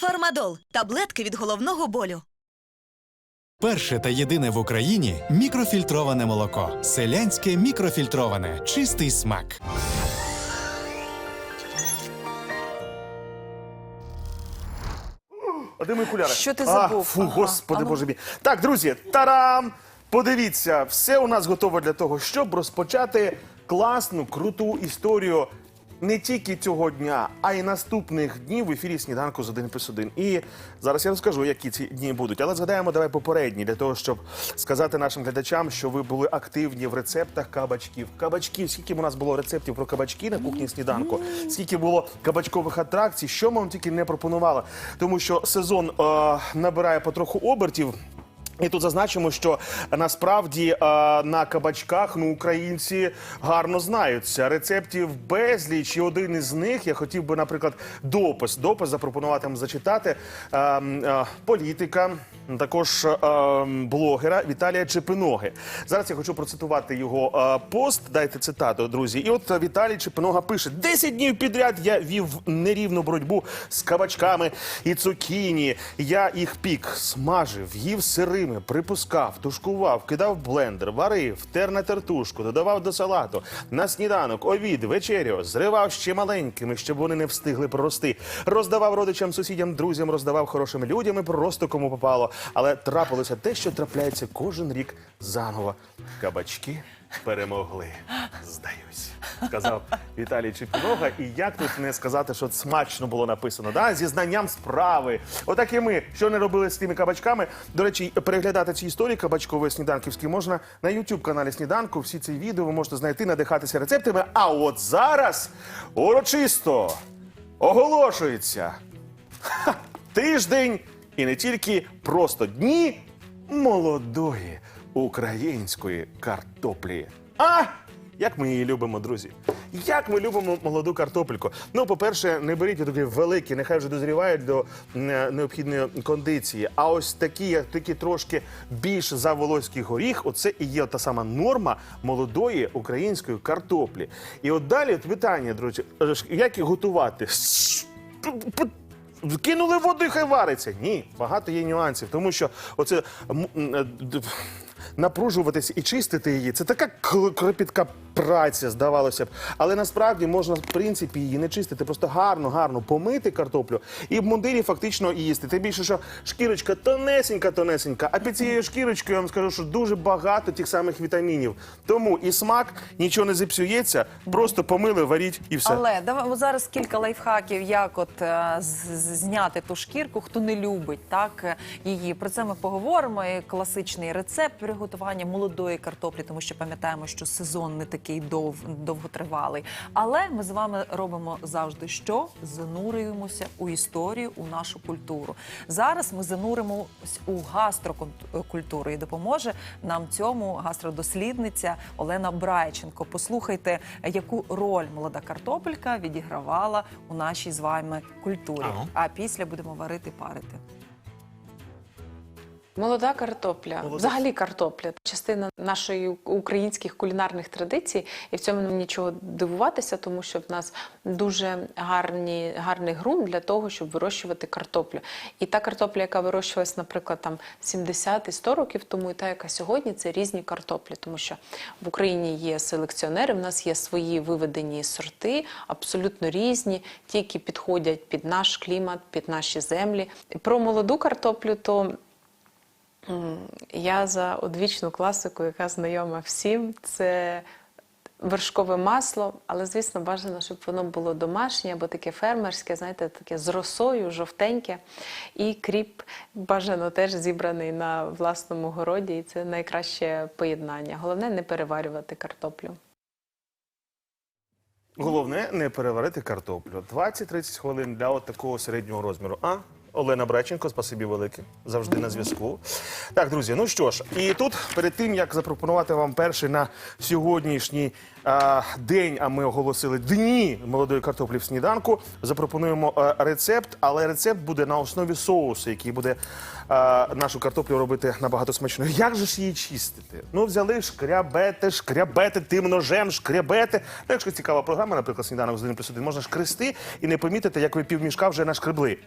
Фармадол таблетки від головного болю. Перше та єдине в Україні мікрофільтроване молоко. Селянське мікрофільтроване. Чистий смак. А де мої окуляри? Що ти А, забув? Фу, Ага. господи А ну. боже мій. Так, друзі, тарам! Подивіться, все у нас готово для того, щоб розпочати класну, круту історію не тільки цього дня, а й наступних днів в ефірі сніданку з 1 плюс 1. І зараз я розкажу, які ці дні будуть. Але згадаємо давай попередні для того, щоб сказати нашим глядачам, що ви були активні в рецептах кабачків. Кабачків, скільки у нас було рецептів про кабачки на кухні сніданку, скільки було кабачкових атракцій, що ми вам тільки не пропонували. Тому що сезон е, набирає потроху обертів. І тут зазначимо, що насправді е, на кабачках ну, українці гарно знаються. Рецептів безліч, і один із них я хотів би, наприклад, допис. Допис запропонувати вам зачитати е, е, політика, також е, блогера Віталія Чепиноги. Зараз я хочу процитувати його е, пост. Дайте цитату, друзі. І от Віталій Чепинога пише: «10 днів підряд я вів нерівну боротьбу з кабачками і цукіні. Я їх пік, смажив, їв сирими, припускав, тушкував, кидав блендер, варив, тер на тертушку, додавав до салату, на сніданок, обід, вечерю, зривав ще маленькими, щоб вони не встигли прорости. Роздавав родичам, сусідям, друзям, роздавав хорошим людям і просто кому попало. Але трапилося те, що трапляється кожен рік заново. Кабачки перемогли. Здаюсь, сказав Віталій Чепінога. І як тут не сказати, що смачно було написано, да? зі знанням справи. Отак і ми, що не робили з тими кабачками. До речі, переглядати ці історії кабачкової сніданківські можна на youtube каналі Сніданку. Всі ці відео ви можете знайти, надихатися рецептами. А от зараз урочисто оголошується ха, тиждень і не тільки просто дні молодої української картоплі. А! Як ми її любимо, друзі? Як ми любимо молоду картопельку? Ну, по-перше, не беріть такі великі, нехай вже дозрівають до необхідної кондиції. А ось такі, як такі трошки більш за волоський горіх, оце і є та сама норма молодої української картоплі. І от далі питання, друзі, е, як їх готувати? Кинули води, хай вариться. Ні, багато є нюансів, тому що оце е, напружуватись і чистити її. Це така кропітка праця, здавалося б. Але насправді можна, в принципі, її не чистити, просто гарно, гарно помити картоплю і в мундирі фактично їсти. Тим більше, що шкірочка тонесенька, тонесенька, а під цією шкірочкою я вам скажу, що дуже багато тих самих вітамінів. Тому і смак нічого не зіпсується, просто помили, варіть і все. Але давай зараз кілька лайфхаків, як от е, зняти ту шкірку, хто не любить так е, її. Про це ми поговоримо. І класичний рецепт приготування молодої картоплі, тому що пам'ятаємо, що сезон не такий дов, довготривалий. Але ми з вами робимо завжди що? Занурюємося у історію, у нашу культуру. Зараз ми зануримося у гастрокультуру і допоможе нам цьому гастродослідниця Олена Брайченко. Послухайте, яку роль молода картопелька відігравала у нашій з вами культурі. Ага. А після будемо варити, парити. Молода картопля, Молода. взагалі картопля, частина нашої українських кулінарних традицій, і в цьому нічого дивуватися, тому що в нас дуже гарні, гарний ґрунт для того, щоб вирощувати картоплю. І та картопля, яка вирощувалась, наприклад, там 70 і 100 років тому, і та, яка сьогодні, це різні картоплі, тому що в Україні є селекціонери, в нас є свої виведені сорти, абсолютно різні, ті, які підходять під наш клімат, під наші землі. Про молоду картоплю, то Я за одвічну класику, яка знайома всім. Це вершкове масло, але, звісно, бажано, щоб воно було домашнє або таке фермерське, знаєте, таке з росою, жовтеньке. І кріп бажано теж зібраний на власному городі, і це найкраще поєднання. Головне не переварювати картоплю. Головне не переварити картоплю. 20-30 хвилин для от такого середнього розміру. А? Олена Бреченко, спасибі велике, завжди на зв'язку. Так, друзі, ну що ж, і тут перед тим як запропонувати вам перший на сьогоднішній день, а ми оголосили дні молодої картоплі в сніданку. Запропонуємо е, рецепт, але рецепт буде на основі соусу, який буде е, нашу картоплю робити набагато смачною. Як же ж її чистити? Ну, взяли шкрябете, шкрябете, тим ножем, шкрябете. Ну, якщо цікава програма, наприклад, сніданок з 1 плюс 1, можна шкрести і не помітити, як ви півмішка вже нашкребли.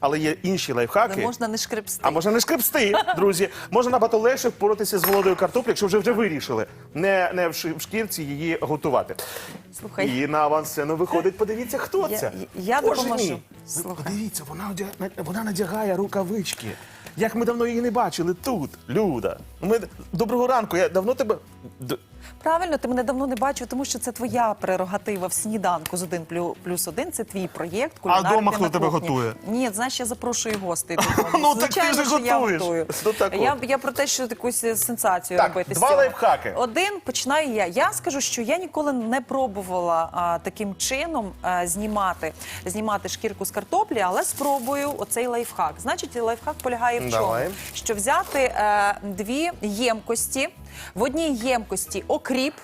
Але є інші лайфхаки. Не можна не шкребсти. А можна не шкребсти, друзі. Можна набагато легше впоратися з молодою картоплею, якщо вже вже вирішили не, не в в шкірці її готувати. Слухай. І на авансцену виходить, подивіться, хто Я- це. я Боже допоможу. мій. Ви Слухай. Подивіться, вона, одя- вона надягає рукавички. Як ми давно її не бачили тут, Люда. Ми... Доброго ранку, я давно тебе. Д- Правильно, ти мене давно не бачив, тому що це твоя прерогатива в сніданку з 1 плюс 1. Це твій проєкт. кулінарний дома хто тебе готує? Ні, знаєш, я запрошую гостей. Ну, так ти я готуєш. Ну, я, я про те, що якусь сенсацію робити. два лайфхаки. Один починаю я. Я скажу, що я ніколи не пробувала таким чином знімати, знімати шкірку з картоплі, але спробую оцей лайфхак. Значить, лайфхак полягає в чому? Що взяти е, дві ємкості, в одній ємкості окріп,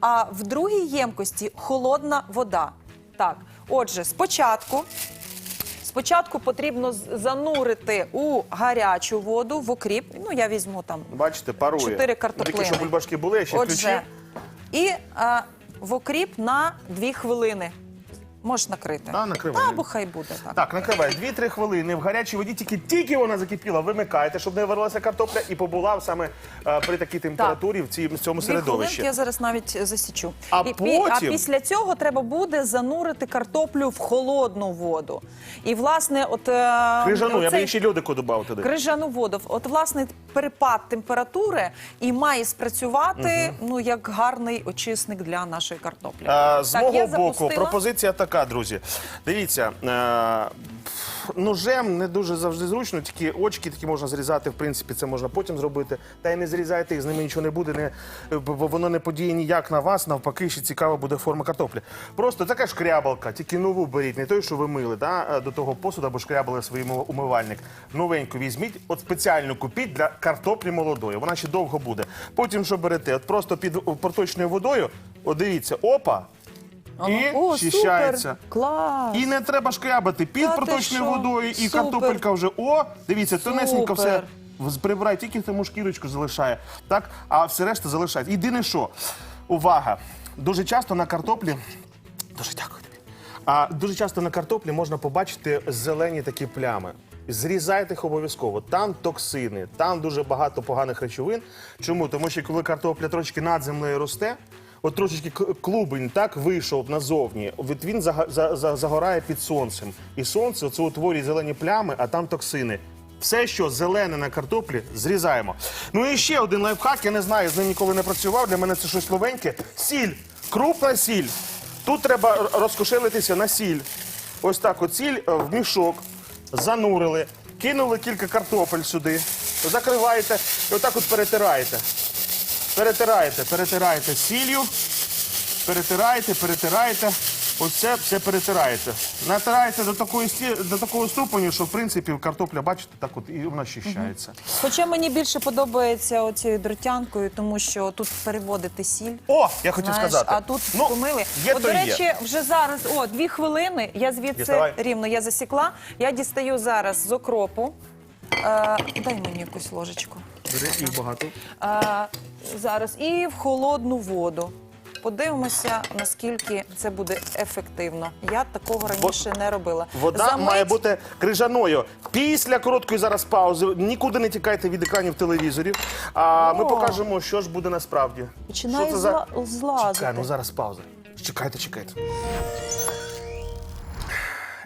а в другій ємкості холодна вода. Так, отже, спочатку. Спочатку потрібно занурити у гарячу воду в окріп. Ну, я візьму там Бачите, парує. чотири Тільки картоплини. бульбашки були, я ще Отже, включив. і а, в окріп на дві хвилини. Можеш накрити. Да, накривай. Та, або хай буде так. Так, накривай 2-3 хвилини в гарячій воді, тільки тільки вона закипіла, вимикаєте, щоб не варилася картопля і побула саме е, при такій температурі в, цій, в цьому Дві середовищі. хвилинки я зараз навіть засічу. А і, пі- а потім- після цього треба буде занурити картоплю в холодну воду. І, власне, от е, Крижану, я б оцей- ще льодику додав туди. Крижану воду. От власне перепад температури і має спрацювати ну як гарний очисник для нашої картоплі. Е, З Так, мого я боку, запустила. пропозиція така, друзі. Дивіться, е, ножем не дуже завжди зручно, тільки очки такі можна зрізати, в принципі, це можна потім зробити. Та й не зрізайте їх, з ними нічого не буде, не, бо воно не подіє ніяк на вас, навпаки, ще цікава буде форма картоплі. Просто така шкрябалка, тільки нову беріть, не той, що ви мили, да, е, до того посуду або шкрябали свій ум- умивальник. Новеньку візьміть, от спеціально купіть для картоплі молодої. Вона ще довго буде. Потім що берете? От просто під проточною водою, от дивіться, опа. І О, клас. І не треба шкрябати під Та ти проточною що? водою, і Супер. картопелька вже о, дивіться, тонесенько все Супер. в- прибирає, тільки тому шкірочку залишає. Так, а все решта залишається. Єдине що, увага, дуже часто на картоплі. Дуже дякую тобі. А дуже часто на картоплі можна побачити зелені такі плями. Зрізайте їх обов'язково. Там токсини, там дуже багато поганих речовин. Чому? Тому що коли картопля трошки над землею росте, от трошечки клубень так вийшов назовні, от він за- загорає під сонцем. І сонце це утворює зелені плями, а там токсини. Все, що зелене на картоплі, зрізаємо. Ну і ще один лайфхак, я не знаю, з ним ніколи не працював. Для мене це щось новеньке. Сіль, крупна сіль. Тут треба розкошелитися на сіль. Ось так, от сіль е, в мішок, занурили, кинули кілька картопель сюди, закриваєте і отак от перетираєте. Перетираєте, перетираєте сіллю, перетираєте, перетираєте. Оце все перетираєте. Натираєте до такої до такого ступеню, що в принципі картопля, бачите, так от і вона щищається. Хоча мені більше подобається оцією дротянкою, тому що тут переводити сіль. О, я хотів Знаєш, сказати. а тут ну, помили. Є, От, то до є. речі, вже зараз, о, дві хвилини. Я звідси Діставай. рівно я засікла. Я дістаю зараз з окропу. Е, дай мені якусь ложечку. Бери, їх багато. Е, зараз і в холодну воду. Подивимося, наскільки це буде ефективно. Я такого раніше не робила. Вода Замить- має бути крижаною. Після короткої зараз паузи нікуди не тікайте від екранів телевізорів. А ми О. покажемо, що ж буде насправді. Починає Що це за- зла- злазити. Чекай, ну зараз пауза. Чекайте, чекайте.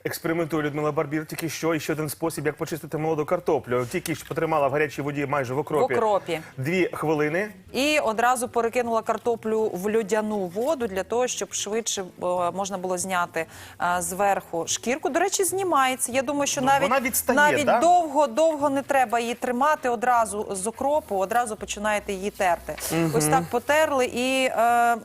Експериментує Людмила Барбір тільки що і ще один спосіб, як почистити молоду картоплю. Тільки що потримала в гарячій воді майже в окропі. В окропі. Дві хвилини. І одразу перекинула картоплю в льодяну воду для того, щоб швидше е, можна було зняти е, зверху шкірку. До речі, знімається. Я думаю, що Ну, навіть вона відстає, навіть да? довго довго не треба її тримати. Одразу з окропу, одразу починаєте її терти. Ось так потерли і е, м,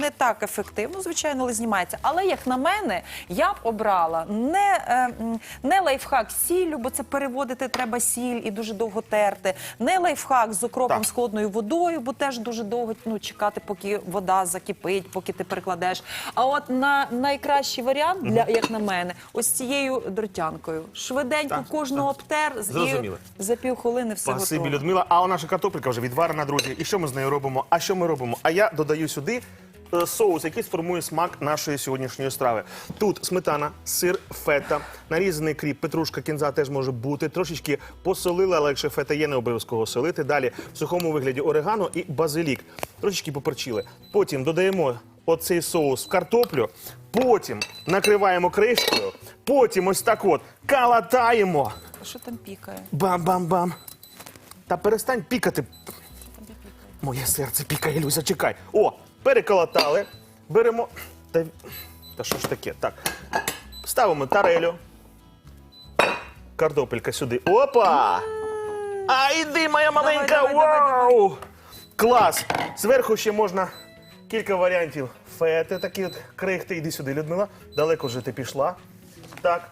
не так ефективно, звичайно, але знімається. Але як на мене, я б обрала сказала, не, е, не лайфхак сіллю, бо це переводити треба сіль і дуже довго терти. Не лайфхак з окропом Так. з холодною водою, бо теж дуже довго ну, чекати, поки вода закипить, поки ти перекладеш. А от на найкращий варіант, для, як на мене, ось цією дротянкою. Швиденько Так, кожного обтер і за півхвилини все Спасибі, готово. Людмила. А наша картопелька вже відварена, друзі. І що ми з нею робимо? А що ми робимо? А я додаю сюди соус, який сформує смак нашої сьогоднішньої страви. Тут сметана, сир, фета, нарізаний кріп, петрушка, кінза теж може бути. Трошечки посолили, але якщо фета є, не обов'язково солити. Далі в сухому вигляді орегано і базилік. Трошечки поперчили. Потім додаємо оцей соус в картоплю. Потім накриваємо кришкою. Потім ось так от калатаємо. Що там пікає? Бам-бам-бам. Та перестань пікати. Моє серце пікає, Люся, чекай. О, переколотали. Беремо. Та, та що ж таке? Так. Ставимо тарелю. Картопелька сюди. Опа! А іди, моя маленька! давай, давай, Вау! Клас! Зверху ще можна кілька варіантів фети, такі от крихти. Іди сюди, Людмила. Далеко вже ти пішла. Так.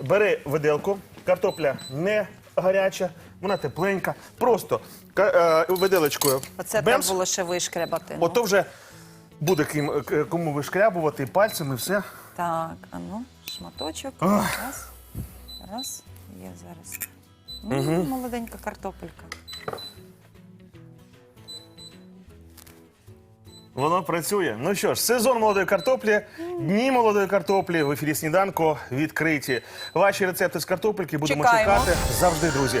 Бери виделку. Картопля не гаряча, вона тепленька. Просто ка- е, виделочкою. Оце бемс. треба було ще вишкребати. ну. Ото вже буде ким, к- кому вишкрябувати пальцями, все. Так, а ну, шматочок. Раз. Раз. Є зараз. М, Молоденька картопелька. Воно працює. Ну що ж, сезон молодої картоплі, дні молодої картоплі в ефірі сніданку відкриті. Ваші рецепти з картопельки будемо Чекаємо. чекати завжди, друзі.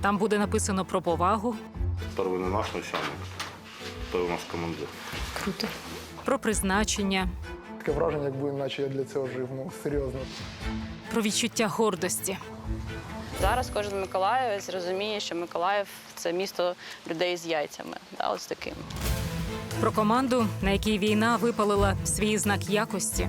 Там буде написано про повагу, Перший не наш начальник, той у нас командир. Круто. про призначення, Таке враження, якби наче я для цього жив. Ну серйозно. про відчуття гордості. Зараз кожен миколаївець розуміє, що Миколаїв це місто людей з яйцями. Да, ось таким. Про команду, на якій війна випалила свій знак якості,